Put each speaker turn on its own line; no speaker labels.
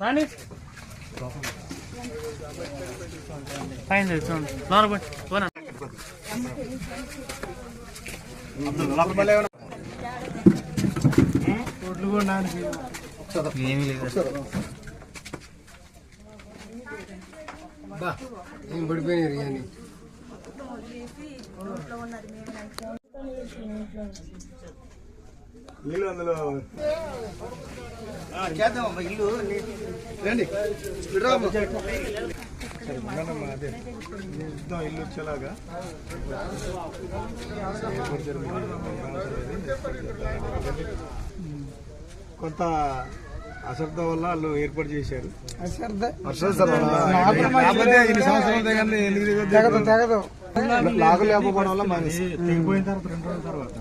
రాని పైన చూడండి లోన పోయి పోనా ఏమీ లేదు
ఏం పడిపోయినారు కానీ
నీళ్ళు అందులో. ఇల్లు రండి అదే. ఇద్దాం ఇల్లు వచ్చేలాగా. కొంత అశ్రద్ధ వల్ల వాళ్ళు ఏర్పాటు చేశారు.
తెగదు తెగదు
లాగు లేకపోవడం వల్ల మానేసి. తెగిపోయిన తర్వాత రెండు రోజుల తర్వాత.